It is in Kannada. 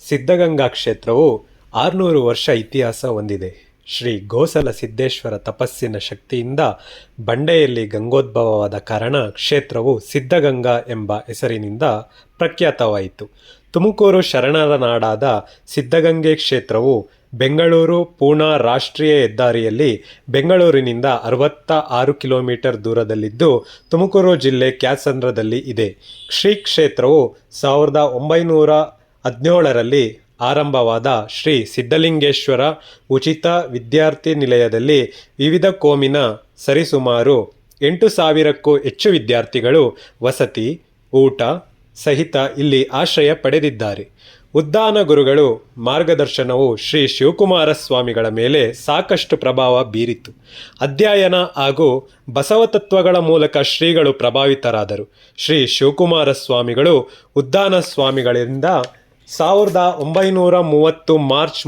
ಸಿದ್ಧಗಂಗಾ ಕ್ಷೇತ್ರವು ಆರುನೂರು ವರ್ಷ ಇತಿಹಾಸ ಹೊಂದಿದೆ. ಶ್ರೀ ಗೋಸಲ ಸಿದ್ದೇಶ್ವರ ತಪಸ್ಸಿನ ಶಕ್ತಿಯಿಂದ ಬಂಡೆಯಲ್ಲಿ ಗಂಗೋದ್ಭವವಾದ ಕಾರಣ ಕ್ಷೇತ್ರವು ಸಿದ್ಧಗಂಗಾ ಎಂಬ ಹೆಸರಿನಿಂದ ಪ್ರಖ್ಯಾತವಾಯಿತು. ತುಮಕೂರು ಶರಣರ ನಾಡಾದ ಸಿದ್ಧಗಂಗೆ ಕ್ಷೇತ್ರವು ಬೆಂಗಳೂರು, ಪೂನಾ ರಾಷ್ಟ್ರೀಯ ಹೆದ್ದಾರಿಯಲ್ಲಿ ಬೆಂಗಳೂರಿನಿಂದ ಅರವತ್ತ ಆರು ಕಿಲೋಮೀಟರ್ ದೂರದಲ್ಲಿದ್ದು ತುಮಕೂರು ಜಿಲ್ಲೆ ಕ್ಯಾಸಂದ್ರದಲ್ಲಿ ಇದೆ. ಶ್ರೀ ಕ್ಷೇತ್ರವು ಸಾವಿರದ ಒಂಬೈನೂರ ಹದಿನೇಳರಲ್ಲಿ ಆರಂಭವಾದ ಶ್ರೀ ಸಿದ್ಧಲಿಂಗೇಶ್ವರ ಉಚಿತ ವಿದ್ಯಾರ್ಥಿ ನಿಲಯದಲ್ಲಿ ವಿವಿಧ ಕೋಮಿನ ಸರಿಸುಮಾರು ಎಂಟು ಸಾವಿರಕ್ಕೂ ಹೆಚ್ಚು ವಿದ್ಯಾರ್ಥಿಗಳು ವಸತಿ, ಊಟ ಸಹಿತ ಇಲ್ಲಿ ಆಶ್ರಯ ಪಡೆದಿದ್ದಾರೆ. ಉದ್ದಾನ ಗುರುಗಳು ಮಾರ್ಗದರ್ಶನವು ಶ್ರೀ ಶಿವಕುಮಾರ ಸ್ವಾಮಿಗಳ ಮೇಲೆ ಸಾಕಷ್ಟು ಪ್ರಭಾವ ಬೀರಿತು. ಅಧ್ಯಯನ ಹಾಗೂ ಬಸವತತ್ವಗಳ ಮೂಲಕ ಶ್ರೀಗಳು ಪ್ರಭಾವಿತರಾದರು. ಶ್ರೀ ಶಿವಕುಮಾರ ಸ್ವಾಮಿಗಳು ಉದ್ದಾನ ಸ್ವಾಮಿಗಳಿಂದ ಸಾವಿರದ ಒಂಬೈನೂರ ಮೂವತ್ತು ಮಾರ್ಚ್